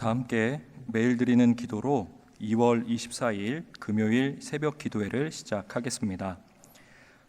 다 함께 매일 드리는 기도로 2월 24일 금요일 새벽 기도회를 시작하겠습니다.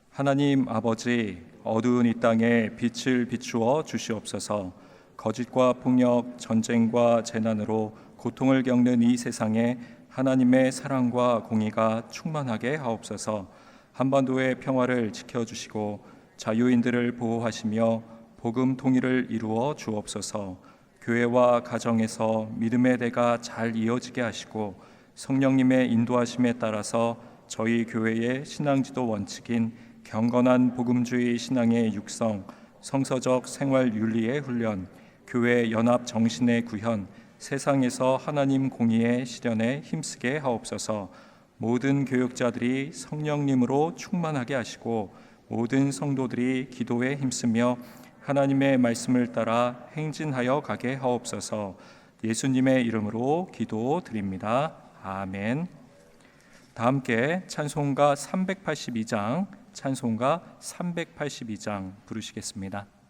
하나님 아버지 어두운 이 땅에 빛을 비추어 주시옵소서. 거짓과 폭력, 전쟁과 재난으로 고통을 겪는 이 세상에 하나님의 사랑과 공의가 충만하게 하옵소서. 한반도의 평화를 지켜 주시고 자유인들을 보호하시며 복음 통일을 이루어 주옵소서. 교회와 가정에서 믿음의 대가 잘 이어지게 하시고 성령님의 인도하심에 따라서 저희 교회의 신앙지도 원칙인 경건한 복음주의 신앙의 육성, 성서적 생활 윤리의 훈련, 교회 연합 정신의 구현, 세상에서 하나님 공의의 실현에 힘쓰게 하옵소서. 모든 교육자들이 성령님으로 충만하게 하시고 모든 성도들이 기도에 힘쓰며 하나님의 말씀을 따라 행진하여 가게 하옵소서. 예수님의 이름으로 기도드립니다. 아멘. 다 함께 찬송가 382장, 찬송가 382장 부르시겠습니다.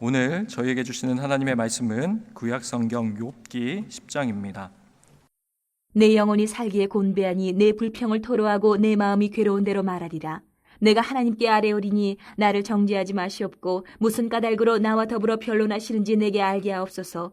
오늘 저희에게 주시는 하나님의 말씀은 구약 성경 욥기 10장입니다. 내 영혼이 살기에 곤배하니 내 불평을 토로하고 내 마음이 괴로운 대로 말하리라. 내가 하나님께 아뢰오리니 나를 정죄하지 마시옵고 무슨 까닭으로 나와 더불어 변론하시는지 내게 알게 하옵소서.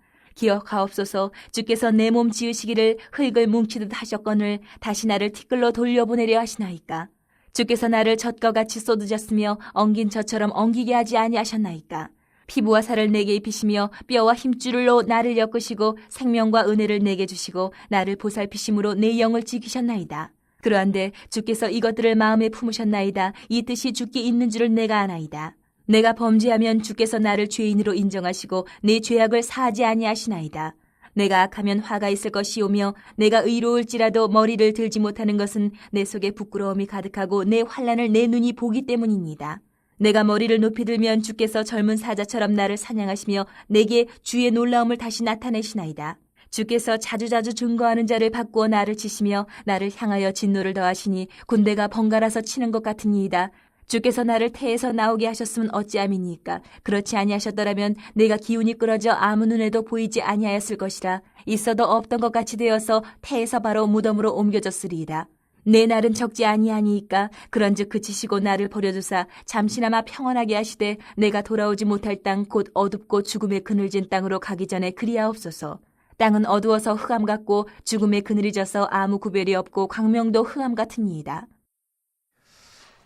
기억하옵소서 주께서 내 몸 지으시기를 흙을 뭉치듯 하셨거늘 다시 나를 티끌로 돌려보내려 하시나이까. 주께서 나를 젖과 같이 쏟으셨으며 엉긴 젖처럼 엉기게 하지 아니하셨나이까. 피부와 살을 내게 입히시며 뼈와 힘줄로 나를 엮으시고 생명과 은혜를 내게 주시고 나를 보살피심으로 내 영을 지키셨나이다. 그러한데 주께서 이것들을 마음에 품으셨나이다. 이 뜻이 주께 있는 줄을 내가 아나이다. 내가 범죄하면 주께서 나를 죄인으로 인정하시고 내 죄악을 사하지 아니하시나이다. 내가 악하면 화가 있을 것이오며 내가 의로울지라도 머리를 들지 못하는 것은 내 속에 부끄러움이 가득하고 내 환란을 내 눈이 보기 때문입니다. 내가 머리를 높이 들면 주께서 젊은 사자처럼 나를 사냥하시며 내게 주의 놀라움을 다시 나타내시나이다. 주께서 자주자주 증거하는 자를 바꾸어 나를 치시며 나를 향하여 진노를 더하시니 군대가 번갈아서 치는 것 같으니이다. 주께서 나를 태에서 나오게 하셨으면 어찌함이니까 그렇지 아니하셨더라면 내가 기운이 끌어져 아무 눈에도 보이지 아니하였을 것이라 있어도 없던 것 같이 되어서 태에서 바로 무덤으로 옮겨졌으리이다. 내 날은 적지 아니하니이까 그런즉 그치시고 나를 버려두사 잠시나마 평안하게 하시되 내가 돌아오지 못할 땅 곧 어둡고 죽음의 그늘진 땅으로 가기 전에 그리하옵소서. 땅은 어두워서 흑암 같고 죽음의 그늘이 져서 아무 구별이 없고 광명도 흑암 같으니이다.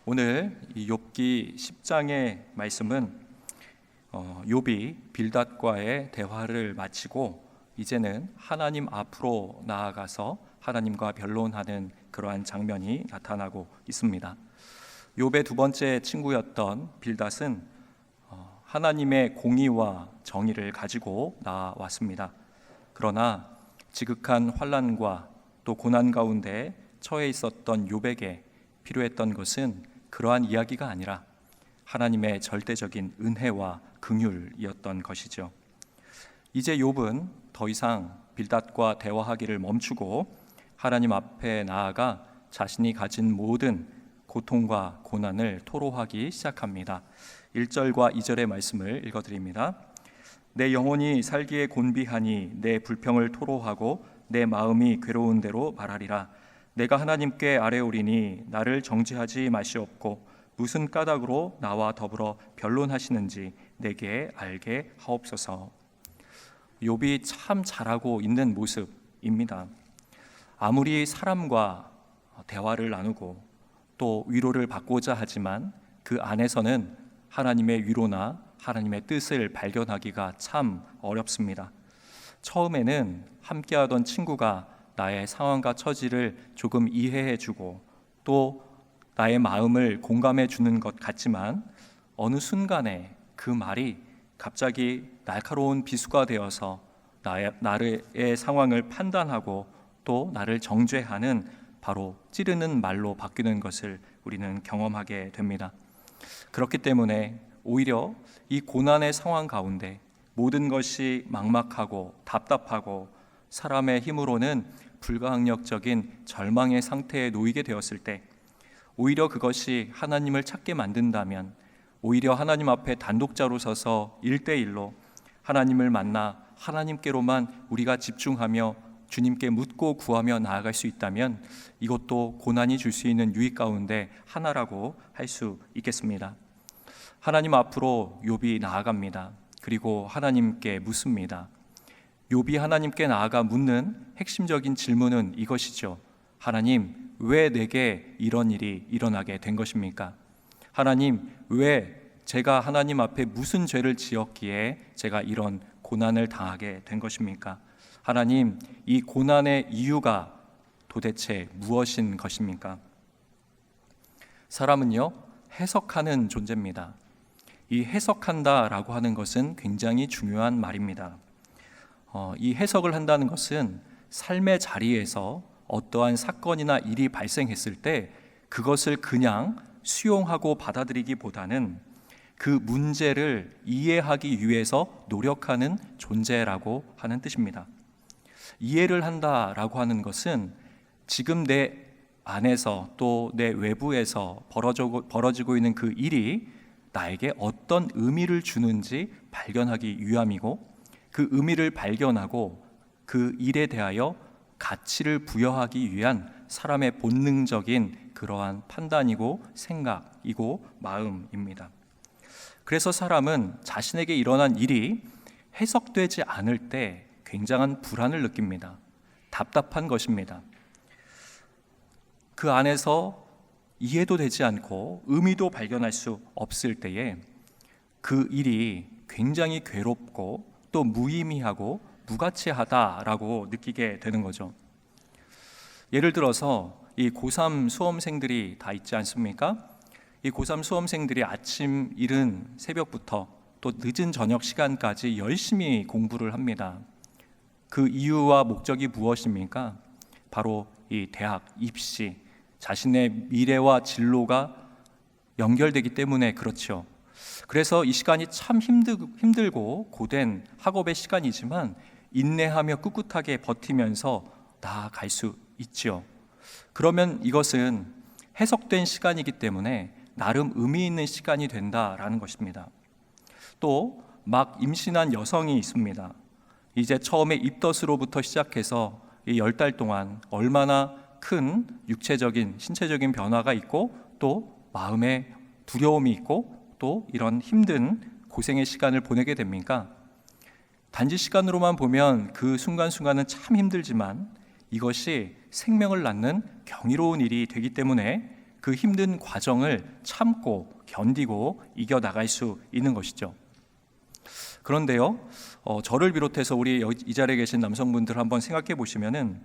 오늘 이 욥기 10장의 말씀은 어, 욥이 빌닷과의 대화를 마치고 이제는 하나님 앞으로 나아가서 하나님과 변론하는 그러한 장면이 나타나고 있습니다. 욥의 두 번째 친구였던 빌닷은 어, 하나님의 공의와 정의를 가지고 나왔습니다. 그러나 지극한 환란과 또 고난 가운데 처해 있었던 욥에게 필요했던 것은 그러한 이야기가 아니라 하나님의 절대적인 은혜와 긍휼이었던 것이죠. 이제 욥은 더 이상 빌닷과 대화하기를 멈추고 하나님 앞에 나아가 자신이 가진 모든 고통과 고난을 토로하기 시작합니다. 1절과 2절의 말씀을 읽어 드립니다. 내 영혼이 살기에 곤비하니 내 불평을 토로하고 내 마음이 괴로운 대로 말하리라. 내가 하나님께 아뢰오리니 나를 정죄하지 마시옵고 무슨 까닭으로 나와 더불어 변론하시는지 내게 알게 하옵소서. 욥이 참 잘하고 있는 모습입니다. 아무리 사람과 대화를 나누고 또 위로를 받고자 하지만 그 안에서는 하나님의 위로나 하나님의 뜻을 발견하기가 참 어렵습니다. 처음에는 함께하던 친구가 나의 상황과 처지를 조금 이해해 주고 또 나의 마음을 공감해 주는 것 같지만 어느 순간에 그 말이 갑자기 날카로운 비수가 되어서 나의, 나의 상황을 판단하고 또 나를 정죄하는 바로 찌르는 말로 바뀌는 것을 우리는 경험하게 됩니다. 그렇기 때문에 오히려 이 고난의 상황 가운데 모든 것이 막막하고 답답하고 사람의 힘으로는 불가항력적인 절망의 상태에 놓이게 되었을 때 오히려 그것이 하나님을 찾게 만든다면 오히려 하나님 앞에 단독자로 서서 일대일로 하나님을 만나 하나님께로만 우리가 집중하며 주님께 묻고 구하며 나아갈 수 있다면 이것도 고난이 줄 수 있는 유익 가운데 하나라고 할 수 있겠습니다. 하나님 앞으로 욥이 나아갑니다. 그리고 하나님께 묻습니다. 욥이 하나님께 나아가 묻는 핵심적인 질문은 이것이죠. 하나님, 왜 내게 이런 일이 일어나게 된 것입니까? 하나님, 왜 제가 하나님 앞에 무슨 죄를 지었기에 제가 이런 고난을 당하게 된 것입니까? 하나님, 이 고난의 이유가 도대체 무엇인 것입니까? 사람은요, 해석하는 존재입니다. 이 해석한다라고 하는 것은 굉장히 중요한 말입니다. 어, 이 해석을 한다는 것은 삶의 자리에서 어떠한 사건이나 일이 발생했을 때 그것을 그냥 수용하고 받아들이기보다는 그 문제를 이해하기 위해서 노력하는 존재라고 하는 뜻입니다. 이해를 한다라고 하는 것은 지금 내 안에서 또 내 외부에서 벌어지고, 있는 그 일이 나에게 어떤 의미를 주는지 발견하기 위함이고 그 의미를 발견하고 그 일에 대하여 가치를 부여하기 위한 사람의 본능적인 그러한 판단이고 생각이고 마음입니다. 그래서 사람은 자신에게 일어난 일이 해석되지 않을 때 굉장한 불안을 느낍니다. 답답한 것입니다. 그 안에서 이해도 되지 않고 의미도 발견할 수 없을 때에 그 일이 굉장히 괴롭고 또 무의미하고 무가치하다라고 느끼게 되는 거죠. 예를 들어서 이 고3 수험생들이 다 있지 않습니까? 이 고3 수험생들이 아침 이른 새벽부터 또 늦은 저녁 시간까지 열심히 공부를 합니다. 그 이유와 목적이 무엇입니까? 바로 이 대학 입시, 자신의 미래와 진로가 연결되기 때문에 그렇죠. 그래서 이 시간이 참 힘들, 힘들고 고된 학업의 시간이지만 인내하며 꿋꿋하게 버티면서 나아갈 수 있지요. 그러면 이것은 해석된 시간이기 때문에 나름 의미 있는 시간이 된다라는 것입니다. 또 막 임신한 여성이 있습니다. 이제 처음에 입덧으로부터 시작해서 이 열 달 동안 얼마나 큰 육체적인 신체적인 변화가 있고 또 마음에 두려움이 있고 또 이런 힘든 고생의 시간을 보내게 됩니까? 단지 시간으로만 보면 그 순간순간은 참 힘들지만 이것이 생명을 낳는 경이로운 일이 되기 때문에 그 힘든 과정을 참고 견디고 이겨 나갈 수 있는 것이죠. 그런데요, 어, 저를 비롯해서 우리 이 자리에 계신 남성분들 한번 생각해 보시면은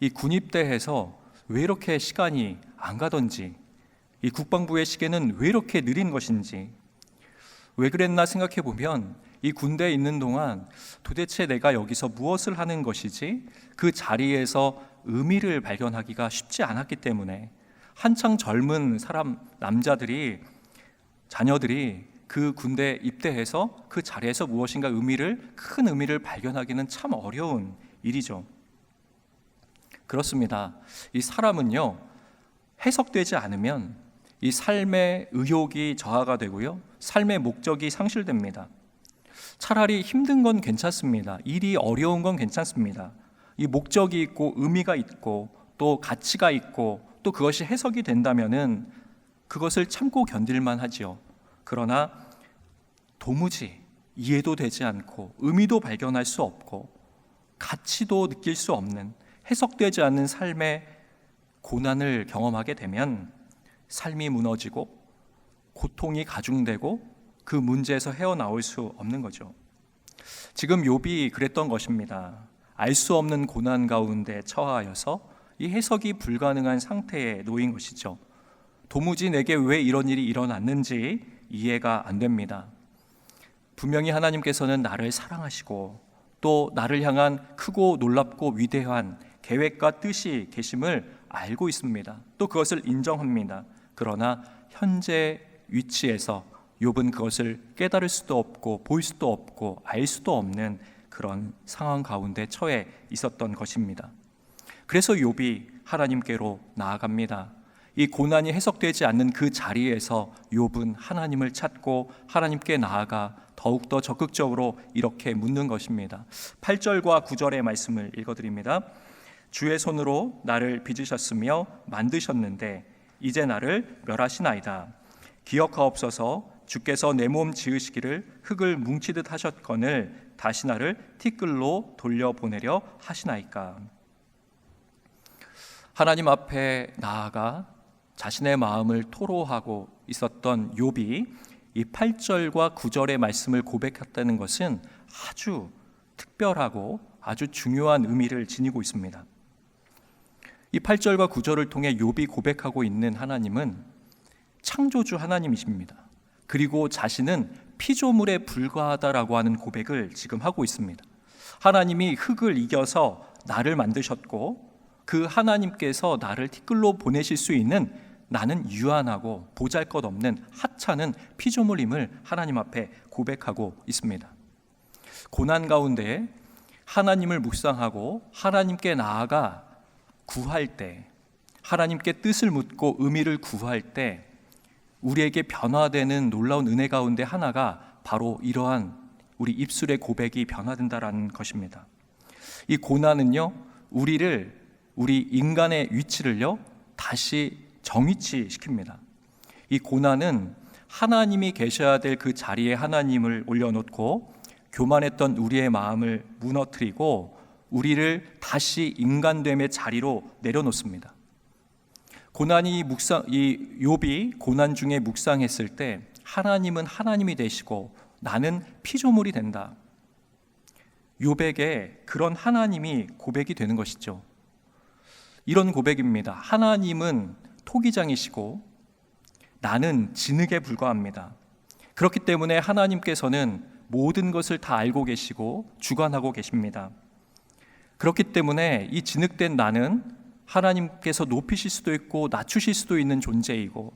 이 군입대에서 왜 이렇게 시간이 안 가던지, 이 국방부의 시계는 왜 이렇게 느린 것인지, 왜 그랬나 생각해 보면 이 군대에 있는 동안 도대체 내가 여기서 무엇을 하는 것이지 그 자리에서 의미를 발견하기가 쉽지 않았기 때문에 한창 젊은 사람 남자들이 자녀들이 그 군대 입대해서 그 자리에서 무엇인가 의미를 큰 의미를 발견하기는 참 어려운 일이죠. 그렇습니다. 이 사람은요 해석되지 않으면 이 삶의 의욕이 저하가 되고요 삶의 목적이 상실됩니다. 차라리 힘든 건 괜찮습니다. 일이 어려운 건 괜찮습니다. 이 목적이 있고 의미가 있고 또 가치가 있고 또 그것이 해석이 된다면은 그것을 참고 견딜만 하지요. 그러나 도무지 이해도 되지 않고 의미도 발견할 수 없고 가치도 느낄 수 없는 해석되지 않는 삶의 고난을 경험하게 되면 삶이 무너지고 고통이 가중되고 그 문제에서 헤어나올 수 없는 거죠. 지금 욥이 그랬던 것입니다. 알 수 없는 고난 가운데 처하여서 이 해석이 불가능한 상태에 놓인 것이죠. 도무지 내게 왜 이런 일이 일어났는지 이해가 안 됩니다. 분명히 하나님께서는 나를 사랑하시고 또 나를 향한 크고 놀랍고 위대한 계획과 뜻이 계심을 알고 있습니다. 또 그것을 인정합니다. 그러나 현재 위치에서 욥은 그것을 깨달을 수도 없고 볼 수도 없고 알 수도 없는 그런 상황 가운데 처해 있었던 것입니다. 그래서 욥이 하나님께로 나아갑니다. 이 고난이 해석되지 않는 그 자리에서 욥은 하나님을 찾고 하나님께 나아가 더욱더 적극적으로 이렇게 묻는 것입니다. 8절과 9절의 말씀을 읽어 드립니다. 주의 손으로 나를 빚으셨으며 만드셨는데 이제 나를 멸하시나이다. 기억하옵소서 주께서 내 몸 지으시기를 흙을 뭉치듯 하셨거늘 다시 나를 티끌로 돌려보내려 하시나이까. 하나님 앞에 나아가 자신의 마음을 토로하고 있었던 욥이 이 8절과 9절의 말씀을 고백했다는 것은 아주 특별하고 아주 중요한 의미를 지니고 있습니다. 이 8절과 9절을 통해 욥이 고백하고 있는 하나님은 창조주 하나님이십니다. 그리고 자신은 피조물에 불과하다라고 하는 고백을 지금 하고 있습니다. 하나님이 흙을 이겨서 나를 만드셨고 그 하나님께서 나를 티끌로 보내실 수 있는 나는 유한하고 보잘것없는 하찮은 피조물임을 하나님 앞에 고백하고 있습니다. 고난 가운데 하나님을 묵상하고 하나님께 나아가 구할 때 하나님께 뜻을 묻고 의미를 구할 때 우리에게 변화되는 놀라운 은혜 가운데 하나가 바로 이러한 우리 입술의 고백이 변화된다라는 것입니다. 이 고난은요, 우리를 우리 인간의 위치를요 다시 정위치 시킵니다. 이 고난은 하나님이 계셔야 될 그 자리에 하나님을 올려놓고 교만했던 우리의 마음을 무너뜨리고 우리를 다시 인간됨의 자리로 내려놓습니다. 고난이 묵상 이 욥이 고난 중에 묵상했을 때 하나님은 하나님이 되시고 나는 피조물이 된다. 욥에게 그런 하나님이 고백이 되는 것이죠. 이런 고백입니다. 하나님은 토기장이시고 나는 진흙에 불과합니다. 그렇기 때문에 하나님께서는 모든 것을 다 알고 계시고 주관하고 계십니다. 그렇기 때문에 이 진흙된 나는 하나님께서 높이실 수도 있고 낮추실 수도 있는 존재이고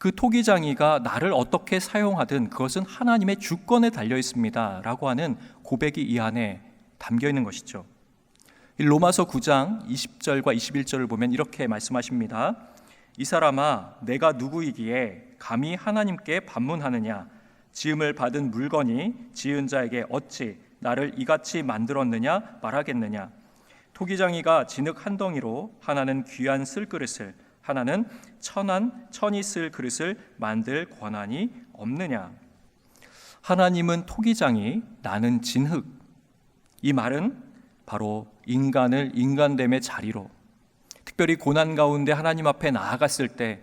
그 토기장이가 나를 어떻게 사용하든 그것은 하나님의 주권에 달려 있습니다. 라고 하는 고백이 이 안에 담겨 있는 것이죠. 이 로마서 9장 20절과 21절을 보면 이렇게 말씀하십니다. 이 사람아, 내가 누구이기에 감히 하나님께 반문하느냐? 지음을 받은 물건이 지은 자에게 어찌 나를 이같이 만들었느냐 말하겠느냐? 토기장이가 진흙 한 덩이로 하나는 귀한 쓸 그릇을 하나는 천한 천이 쓸 그릇을 만들 권한이 없느냐? 하나님은 토기장이 나는 진흙. 이 말은 바로 인간을 인간됨의 자리로 특별히 고난 가운데 하나님 앞에 나아갔을 때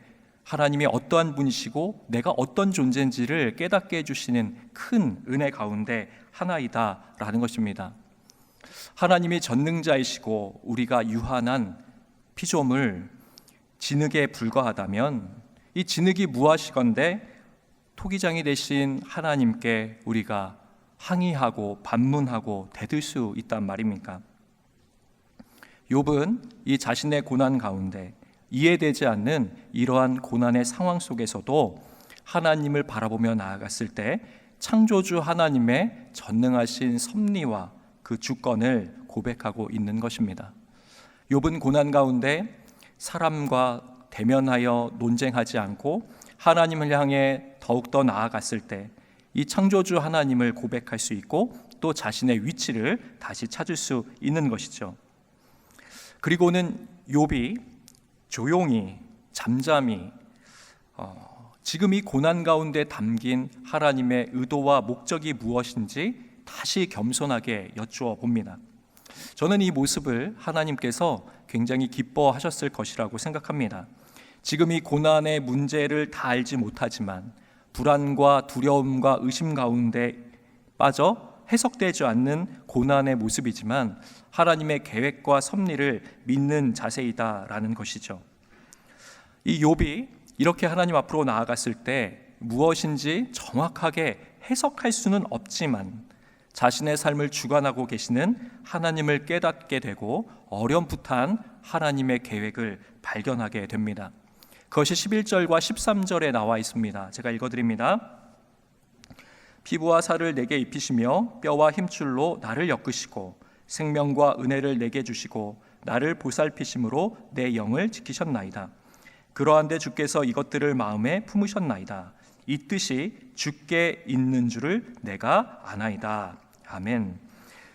하나님이 어떠한 분이시고 내가 어떤 존재인지를 깨닫게 해주시는 큰 은혜 가운데 하나이다라는 것입니다. 하나님이 전능자이시고 우리가 유한한 피조물 진흙에 불과하다면 이 진흙이 무엇이건데 토기장이 되신 하나님께 우리가 항의하고 반문하고 대들 수 있단 말입니까? 욥은 이 자신의 고난 가운데 이해되지 않는 이러한 고난의 상황 속에서도 하나님을 바라보며 나아갔을 때 창조주 하나님의 전능하신 섭리와 그 주권을 고백하고 있는 것입니다. 욥은 고난 가운데 사람과 대면하여 논쟁하지 않고 하나님을 향해 더욱 더 나아갔을 때 이 창조주 하나님을 고백할 수 있고 또 자신의 위치를 다시 찾을 수 있는 것이죠. 그리고는 욥이 조용히 잠잠히 어, 지금 이 고난 가운데 담긴 하나님의 의도와 목적이 무엇인지 다시 겸손하게 여쭈어 봅니다. 저는 이 모습을 하나님께서 굉장히 기뻐하셨을 것이라고 생각합니다. 지금 이 고난의 문제를 다 알지 못하지만 불안과 두려움과 의심 가운데 빠져 해석되지 않는 고난의 모습이지만 하나님의 계획과 섭리를 믿는 자세이다라는 것이죠. 이 욥이 이렇게 하나님 앞으로 나아갔을 때 무엇인지 정확하게 해석할 수는 없지만 자신의 삶을 주관하고 계시는 하나님을 깨닫게 되고 어렴풋한 하나님의 계획을 발견하게 됩니다. 그것이 11절과 13절에 나와 있습니다. 제가 읽어드립니다. 피부와 살을 내게 입히시며 뼈와 힘줄로 나를 엮으시고 생명과 은혜를 내게 주시고 나를 보살피심으로 내 영을 지키셨나이다. 그러한데 주께서 이것들을 마음에 품으셨나이다. 이 뜻이 주께 있는 줄을 내가 아나이다. 아멘.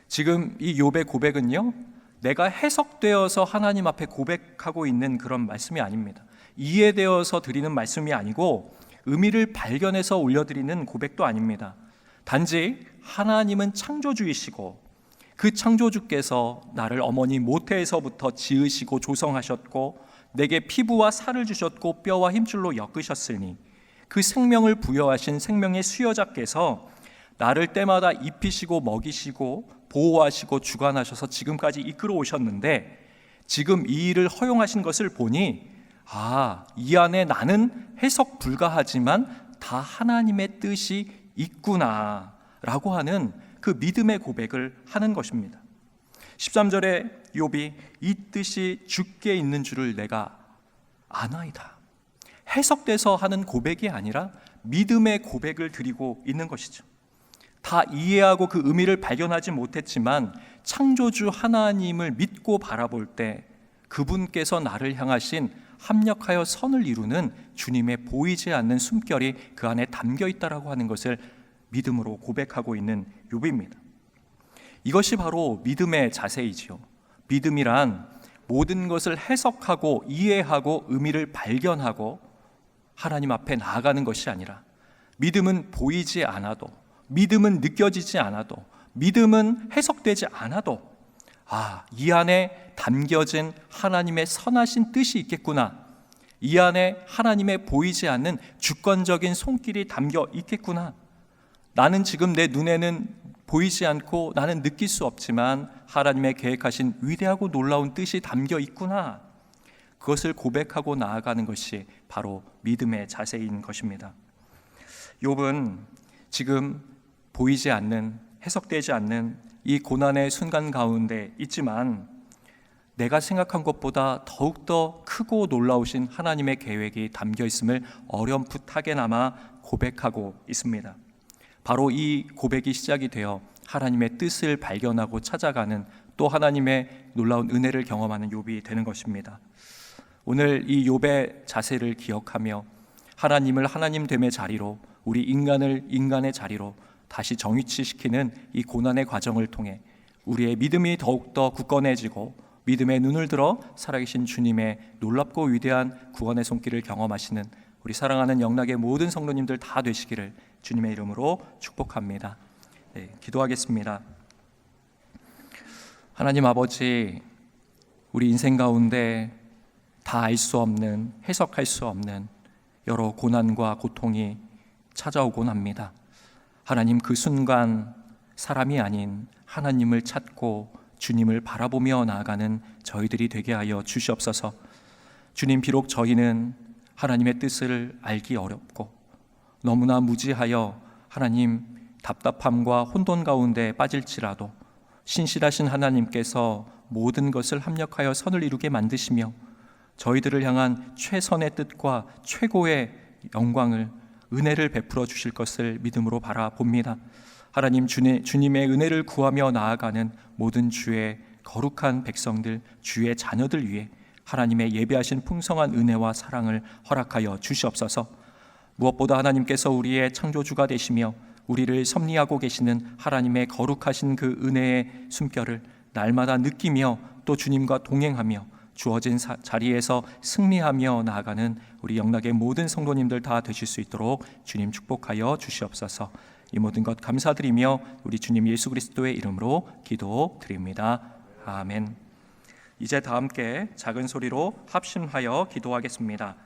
지금 이 욥의 고백은요. 내가 해석되어서 하나님 앞에 고백하고 있는 그런 말씀이 아닙니다. 이해되어서 드리는 말씀이 아니고 의미를 발견해서 올려드리는 고백도 아닙니다. 단지 하나님은 창조주이시고 그 창조주께서 나를 어머니 모태에서부터 지으시고 조성하셨고 내게 피부와 살을 주셨고 뼈와 힘줄로 엮으셨으니 그 생명을 부여하신 생명의 수여자께서 나를 때마다 입히시고 먹이시고 보호하시고 주관하셔서 지금까지 이끌어 오셨는데 지금 이 일을 허용하신 것을 보니 아, 이 안에 나는 해석 불가하지만 다 하나님의 뜻이 있구나 라고 하는 그 믿음의 고백을 하는 것입니다. 13절에 욥이 이 뜻이 죽게 있는 줄을 내가 아나이다. 해석돼서 하는 고백이 아니라 믿음의 고백을 드리고 있는 것이죠. 다 이해하고 그 의미를 발견하지 못했지만 창조주 하나님을 믿고 바라볼 때 그분께서 나를 향하신 합력하여 선을 이루는 주님의 보이지 않는 숨결이 그 안에 담겨 있다라고 하는 것을 믿음으로 고백하고 있는 욥입니다. 이것이 바로 믿음의 자세이지요. 믿음이란 모든 것을 해석하고 이해하고 의미를 발견하고 하나님 앞에 나아가는 것이 아니라 믿음은 보이지 않아도 믿음은 느껴지지 않아도 믿음은 해석되지 않아도 아, 이 안에 담겨진 하나님의 선하신 뜻이 있겠구나. 이 안에 하나님의 보이지 않는 주권적인 손길이 담겨 있겠구나. 나는 지금 내 눈에는 보이지 않고 나는 느낄 수 없지만 하나님의 계획하신 위대하고 놀라운 뜻이 담겨 있구나. 그것을 고백하고 나아가는 것이 바로 믿음의 자세인 것입니다. 욥은 지금 보이지 않는 해석되지 않는 이 고난의 순간 가운데 있지만 내가 생각한 것보다 더욱더 크고 놀라우신 하나님의 계획이 담겨 있음을 어렴풋하게나마 고백하고 있습니다. 바로 이 고백이 시작이 되어 하나님의 뜻을 발견하고 찾아가는 또 하나님의 놀라운 은혜를 경험하는 욥이 되는 것입니다. 오늘 이 욥의 자세를 기억하며 하나님을 하나님 됨의 자리로 우리 인간을 인간의 자리로 다시 정위치시키는 이 고난의 과정을 통해 우리의 믿음이 더욱더 굳건해지고 믿음의 눈을 들어 살아계신 주님의 놀랍고 위대한 구원의 손길을 경험하시는 우리 사랑하는 영락의 모든 성도님들 다 되시기를 주님의 이름으로 축복합니다. 네, 기도하겠습니다. 하나님 아버지, 우리 인생 가운데 다 알 수 없는, 해석할 수 없는 여러 고난과 고통이 찾아오곤 합니다. 하나님 그 순간 사람이 아닌 하나님을 찾고 주님을 바라보며 나아가는 저희들이 되게 하여 주시옵소서. 주님 비록 저희는 하나님의 뜻을 알기 어렵고 너무나 무지하여 하나님 답답함과 혼돈 가운데 빠질지라도 신실하신 하나님께서 모든 것을 합력하여 선을 이루게 만드시며 저희들을 향한 최선의 뜻과 최고의 영광을 은혜를 베풀어 주실 것을 믿음으로 바라봅니다. 하나님 주님, 주님의 은혜를 구하며 나아가는 모든 주의 거룩한 백성들, 주의 자녀들 위해 하나님의 예배하신 풍성한 은혜와 사랑을 허락하여 주시옵소서. 무엇보다 하나님께서 우리의 창조주가 되시며 우리를 섭리하고 계시는 하나님의 거룩하신 그 은혜의 숨결을 날마다 느끼며 또 주님과 동행하며 주어진 사, 자리에서 승리하며 나아가는 우리 영락의 모든 성도님들 다 되실 수 있도록 주님 축복하여 주시옵소서. 이 모든 것 감사드리며 우리 주님 예수 그리스도의 이름으로 기도드립니다. 아멘. 이제 다 함께 작은 소리로 합심하여 기도하겠습니다.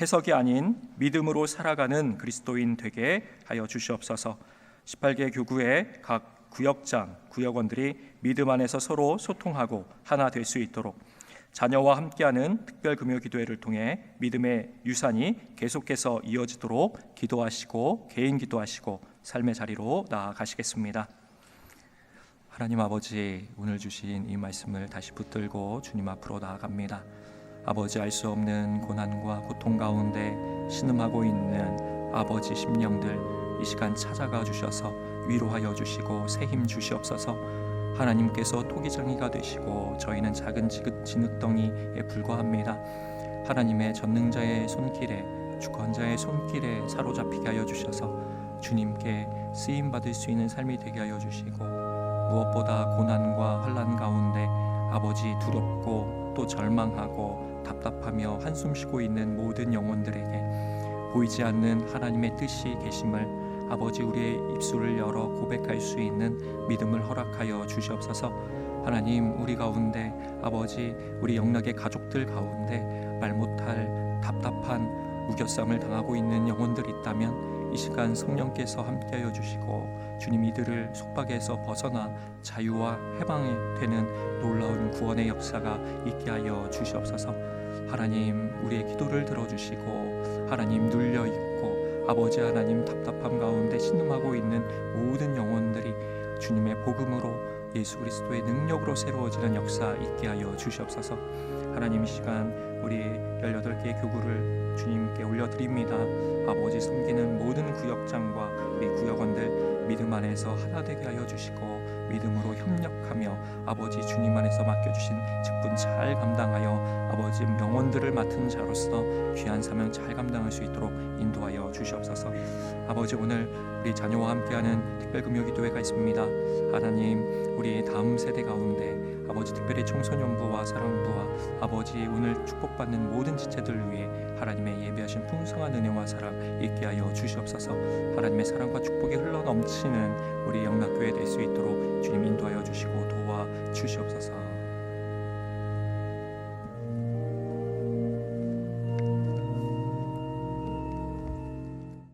해석이 아닌 믿음으로 살아가는 그리스도인 되게 하여 주시옵소서. 18개 교구의 각 구역장, 구역원들이 믿음 안에서 서로 소통하고 하나 될 수 있도록 자녀와 함께하는 특별 금요 기도회를 통해 믿음의 유산이 계속해서 이어지도록 기도하시고 개인 기도하시고 삶의 자리로 나아가시겠습니다. 하나님 아버지 오늘 주신 이 말씀을 다시 붙들고 주님 앞으로 나아갑니다. 아버지 알 수 없는 고난과 고통 가운데 신음하고 있는 아버지 심령들 이 시간 찾아가 주셔서 위로하여 주시고 새 힘 주시옵소서. 하나님께서 토기장이가 되시고 저희는 작은 지긋 진흙덩이에 불과합니다. 하나님의 전능자의 손길에 주권자의 손길에 사로잡히게 하여 주셔서 주님께 쓰임 받을 수 있는 삶이 되게 하여 주시고 무엇보다 고난과 환란 가운데 아버지 두렵고 또 절망하고 답답하며 한숨 쉬고 있는 모든 영혼들에게 보이지 않는 하나님의 뜻이 계심을 아버지 우리의 입술을 열어 고백할 수 있는 믿음을 허락하여 주시옵소서. 하나님 우리 가운데 아버지 우리 영락의 가족들 가운데 말 못할 답답한 우겨쌈을 당하고 있는 영혼들 있다면 이 시간 성령께서 함께하여 주시고 주님 이들을 속박에서 벗어나 자유와 해방이 되는 놀라운 구원의 역사가 있게 하여 주시옵소서. 하나님 우리의 기도를 들어주시고 하나님 눌려 있고 아버지 하나님 답답함 가운데 신음하고 있는 모든 영혼들이 주님의 복음으로 예수 그리스도의 능력으로 새로워지는 역사 있게 하여 주시옵소서. 하나님 이 시간 우리 18개의 교구를 주님께 올려드립니다. 아버지 섬기는 모든 구역장과 우리 구역원들 믿음 안에서 하나 되게 하여 주시고 믿음으로 협력하며 아버지 주님 안에서 맡겨주신 직분 잘 감당하여 아버지 명원들을 맡은 자로서 귀한 사명 잘 감당할 수 있도록 인도하여 주시옵소서. 아버지 오늘 우리 자녀와 함께하는 특별금요기도회가 있습니다. 하나님 우리 다음 세대 가운데 아버지 특별히 청소년부와 사랑부와 아버지 오늘 축복받는 모든 지체들을 위해 하나님의 예배하신 풍성한 은혜와 사랑 있게 하여 주시옵소서. 하나님의 사랑과 축복이 흘러 넘치는 우리 영락교회 될 수 있도록 주님 인도하여 주시고 도와 주시옵소서.